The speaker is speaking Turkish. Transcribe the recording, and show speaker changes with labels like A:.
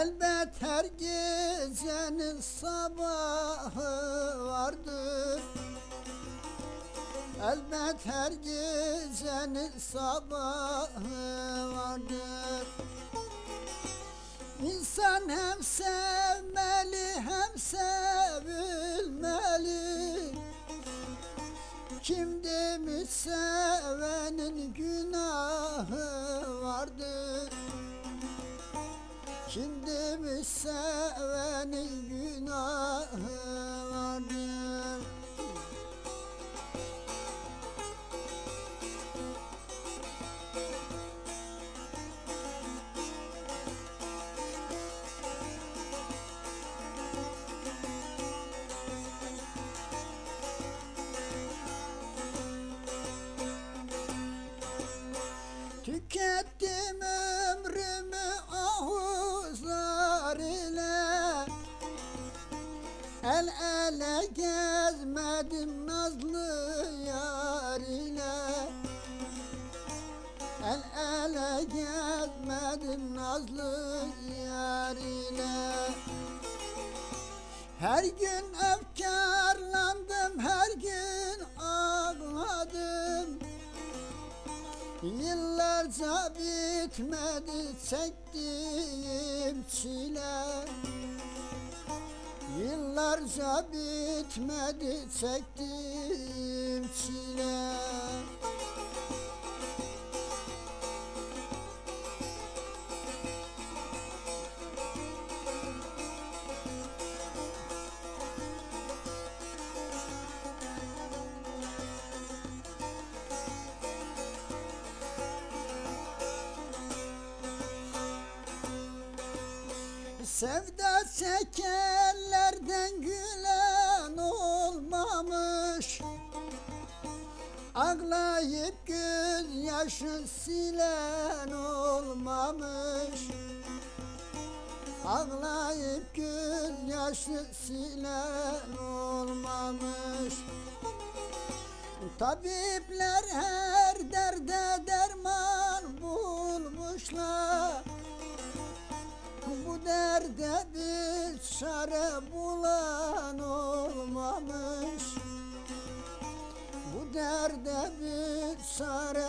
A: Elbet her gecenin sabahı vardır. Elbet her gecenin sabahı vardır. İnsan hem sevmeli hem sevilmeli. Kim demiş sevenin günahı Kim demiş sevenin günahı vardır? Tükettim El ele gezmedim nazlı yar ile. El ele gezmedim nazlı yar ile. Her gün efkarlandım her gün ağladım. Yıllarca bitmedi çektiğim çile Yıllarca bitmedi çektiğim çile Sevda çekenlerden gülen olmamış. Ağlayıp göz yaşı silen olmamış. Ağlayıp göz yaşı silen olmamış. Tabipler her derde derman bulmuşlar bu derde bir çare bulan olmamış? Bu derde bir çare